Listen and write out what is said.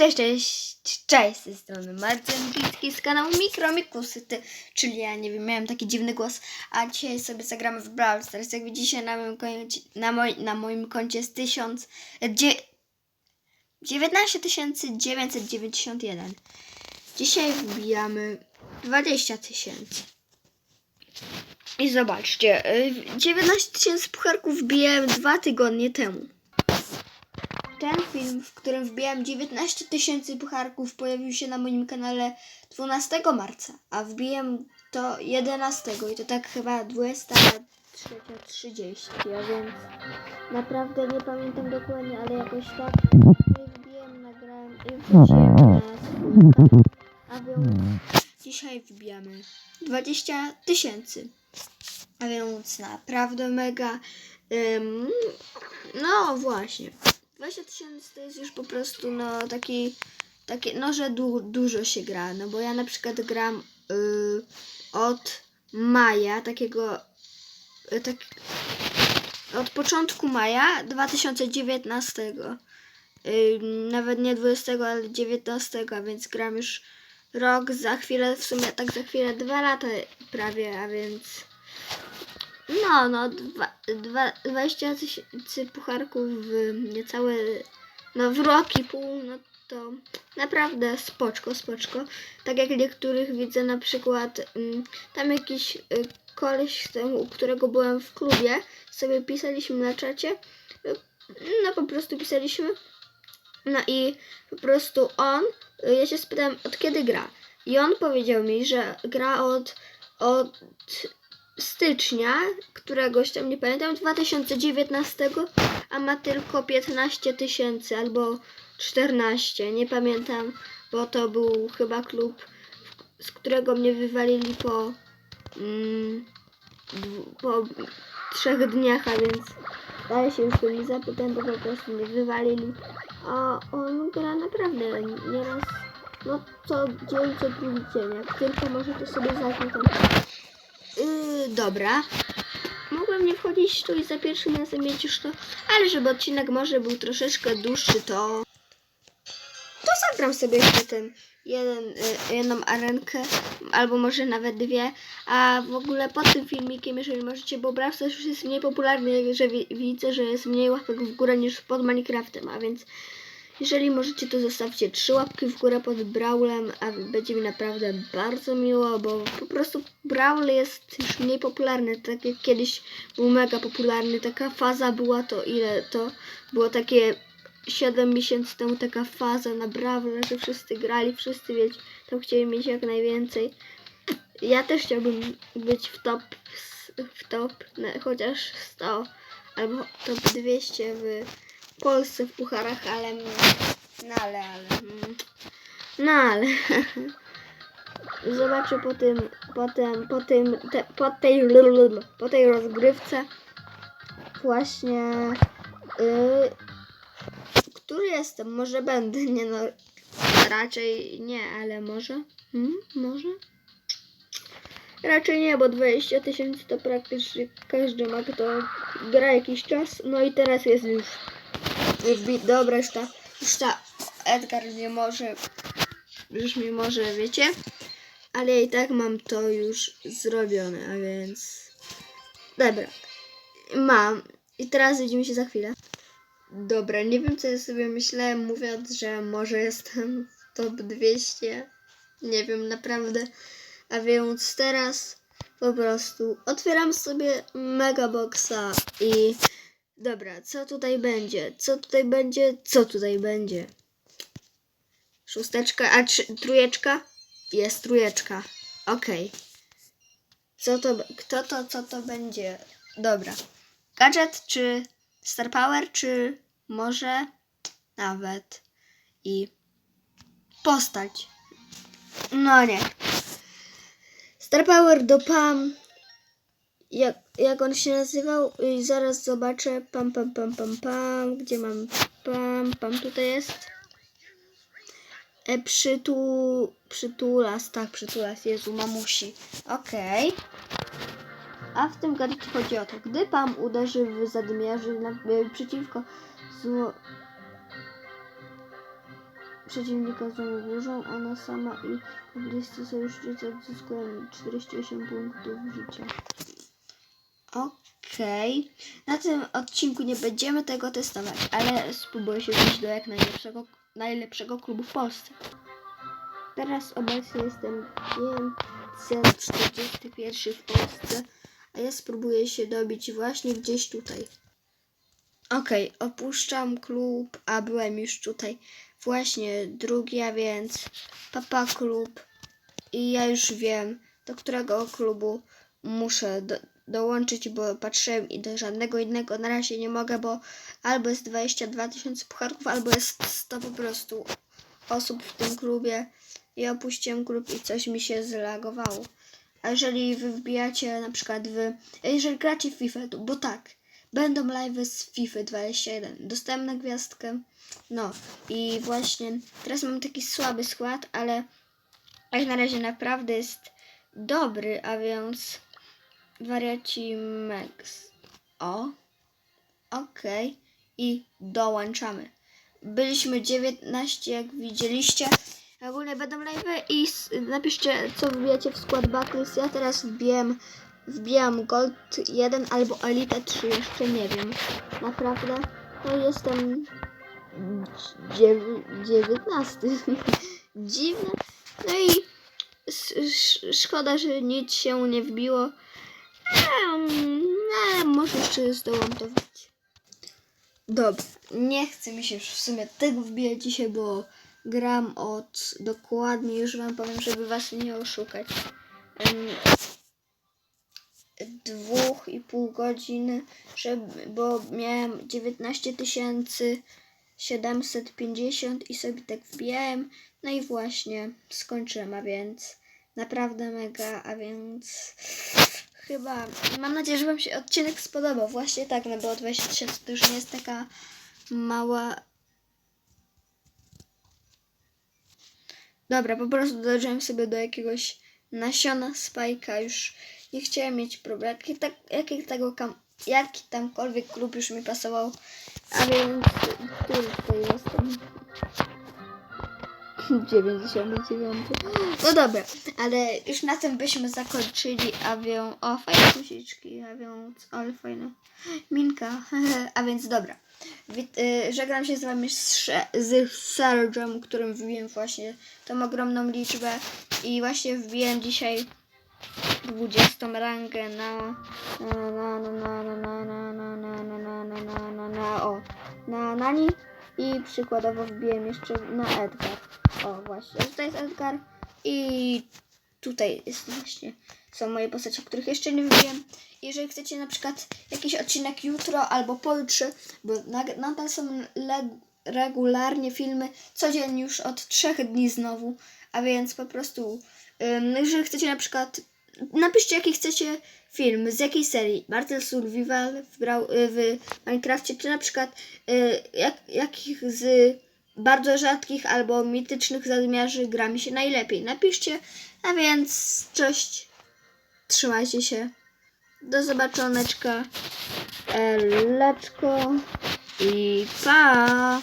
Cześć, cześć, cześć, z strony Marcin Kitki z kanału Mikromikusy, czyli ja nie wiem, miałem taki dziwny głos, a dzisiaj sobie zagramy w Brawl Stars, jak widzicie na moim koncie, na, moj, na moim koncie jest 1000, e, dzie, 19 991, dzisiaj wbijamy 20 tysięcy. I zobaczcie, e, 19 tysięcy pucharków wbijałem dwa tygodnie temu. Ten film, w którym wbijam 19 tysięcy pucharków, pojawił się na moim kanale 12 marca, a wbiłem to 11 i to tak chyba 23.30, a więc naprawdę nie pamiętam dokładnie, ale jakoś tak wbiłem, nagrałem i wrzuciłem na swój. A więc dzisiaj wbijamy 20 tysięcy, a więc naprawdę mega. Ym, no właśnie. 20 tysięcy to jest już po prostu no taki, takie, no że du, dużo się gra, no bo ja na przykład gram y, od maja, takiego, y, tak, od początku maja 2019, y, nawet nie 20, ale 19, a więc gram już rok, za chwilę, w sumie tak za chwilę dwa lata prawie, a więc no, no, dwa, dwa, 20 tysięcy pucharków w niecałe, no w rok i pół, no to naprawdę spoczko, spoczko. Tak jak niektórych widzę na przykład, mm, tam jakiś y, koleś, u którego byłem w klubie, sobie pisaliśmy na czacie, y, no po prostu pisaliśmy, no i po prostu on, y, ja się spytałem od kiedy gra i on powiedział mi, że gra od, od stycznia, któregoś tam nie pamiętam, 2019, a ma tylko 15 tysięcy albo 14, nie pamiętam, bo to był chyba klub, z którego mnie wywalili po, mm, po trzech dniach, a więc dalej się już go nie zapytam, bo po prostu mnie wywalili. A on gra naprawdę nieraz, no co dzień, co drugi dzień, jak tylko może to sobie zacznie tam Dobra. Mogłem nie wchodzić tu i za pierwszym razem mieć już to, ale żeby odcinek może był troszeczkę dłuższy, to to zagram sobie jeszcze ten jeden, y, jedną arenkę, albo może nawet dwie, a w ogóle pod tym filmikiem, jeżeli możecie, bo Brawl już jest mniej popularny, że wi- widzę, że jest mniej łapek w górę niż pod Minecraftem, a więc jeżeli możecie, to zostawcie trzy łapki w górę pod Brawlem, a będzie mi naprawdę bardzo miło, bo po prostu Brawl jest już mniej popularny, tak jak kiedyś był mega popularny. Taka faza była to ile to było takie 7 miesięcy temu taka faza na Brawle, że wszyscy grali, wszyscy wiecie, tam chcieli mieć jak najwięcej. Ja też chciałbym być w top, w top, chociaż 100 albo top 200 w Polsce w pucharach, ale no ale, ale mm, no ale zobaczę po tym, potem, po tym, te, po tej, po tej rozgrywce właśnie yy, który jestem? Może będę, nie no, raczej nie, ale może, hmm, może? Raczej nie, bo 20 tysięcy to praktycznie każdy ma, kto gra jakiś czas, no i teraz jest już Dobra, już ta, już ta Edgar nie może, już mi może, wiecie? Ale i tak mam to już zrobione, a więc... Dobra, mam. I teraz widzimy się za chwilę. Dobra, nie wiem co ja sobie myślałem mówiąc, że może jestem w top 200. Nie wiem naprawdę. A więc teraz po prostu otwieram sobie Megaboxa i Dobra, co tutaj będzie? Co tutaj będzie? Co tutaj będzie? Szósteczka, a trzy, trójeczka? Jest trójeczka. Okej. Co to, kto to, co to będzie? Dobra. Gadżet czy Star Power, czy może nawet i postać? No nie. Star Power do Pam jak, jak on się nazywał? I zaraz zobaczę. Pam pam pam pam pam. Gdzie mam? Pam pam tutaj jest. E, przytu przytulas. Tak przytulas. Jezu mamusi. Okej. A w tym gadżecie chodzi o to gdy pam uderzy w zadmiarzy na, e, przeciwko zło przeciwnika założą, ona sama i bliscy sojusznicy odzyskują 48 punktów życia. Okej. Na tym odcinku nie będziemy tego testować, ale spróbuję się wejść do jak najlepszego, najlepszego klubu w Polsce. Teraz obecnie jestem 541 w Polsce, a ja spróbuję się dobić właśnie gdzieś tutaj. Okej, opuszczam klub, a byłem już tutaj właśnie drugi, a więc Papa Klub. I ja już wiem, do którego klubu muszę do, dołączyć, bo patrzyłem i do żadnego innego na razie nie mogę, bo albo jest 22 tysiące pucharków, albo jest 100 po prostu osób w tym klubie. I opuściłem klub i coś mi się zlagowało. A jeżeli wy wbijacie na przykład w... Jeżeli gracie w FIFA, to, bo tak, będą live z FIFA 21. Dostałem na gwiazdkę. No i właśnie teraz mam taki słaby skład, ale jak na razie naprawdę jest dobry, a więc wariaci Max. O, okej. I dołączamy. Byliśmy 19, jak widzieliście. Ogólnie będą live i napiszcie, co wbijacie w skład Backlist. Ja teraz wbijam, wbijam Gold 1 albo Elite 3, jeszcze nie wiem. Naprawdę. No jestem dziew- 19. Dziwne. No i szkoda, że nic się nie wbiło. Em, Ale może jeszcze zdołam to wbić. Dobra, nie chce mi się już w sumie tego wbijać dzisiaj, bo gram od dokładnie, już wam powiem, żeby was nie oszukać. em, dwóch i pół godziny, żeby, bo miałem 19 tysięcy 750 i sobie tak wbijałem. No i właśnie skończyłem, a więc naprawdę mega, a więc chyba mam nadzieję, że Wam się odcinek spodobał. Właśnie tak, no bo 20 tysięcy to już nie jest taka mała. Dobra, po prostu dołożyłem sobie do jakiegoś nasiona spajka. Już nie chciałem mieć problemu. Jaki, tak, jaki, tego kam, jaki tamkolwiek klub już mi pasował. A więc który tutaj jestem? 99. No dobra, ale już na tym byśmy zakończyli, a więc... O, fajne guziczki, a więc... Ale fajne. Minka, a więc dobra. Y, żegnam się z wami z, Sergem, którym wbiłem właśnie tą ogromną liczbę i właśnie wbiłem dzisiaj 20 rangę na na na na na na na na na na na na na na na o na Nani i przykładowo wbiłem jeszcze na Edgar. O właśnie, tutaj jest Edgar i tutaj jest właśnie są moje postacie, których jeszcze nie wbiłem. Jeżeli chcecie na przykład jakiś odcinek jutro albo pojutrze, bo nadal są regularnie filmy, codziennie już od trzech dni znowu, a więc po prostu jeżeli chcecie na przykład napiszcie jaki chcecie film, z jakiej serii. Martel Survival y, w Minecrafcie, czy na przykład y, jak, jakich z bardzo rzadkich albo mitycznych zadmiarzy gra mi się najlepiej. Napiszcie, a więc cześć, trzymajcie się, do zobaczoneczka, eleczko. I pa!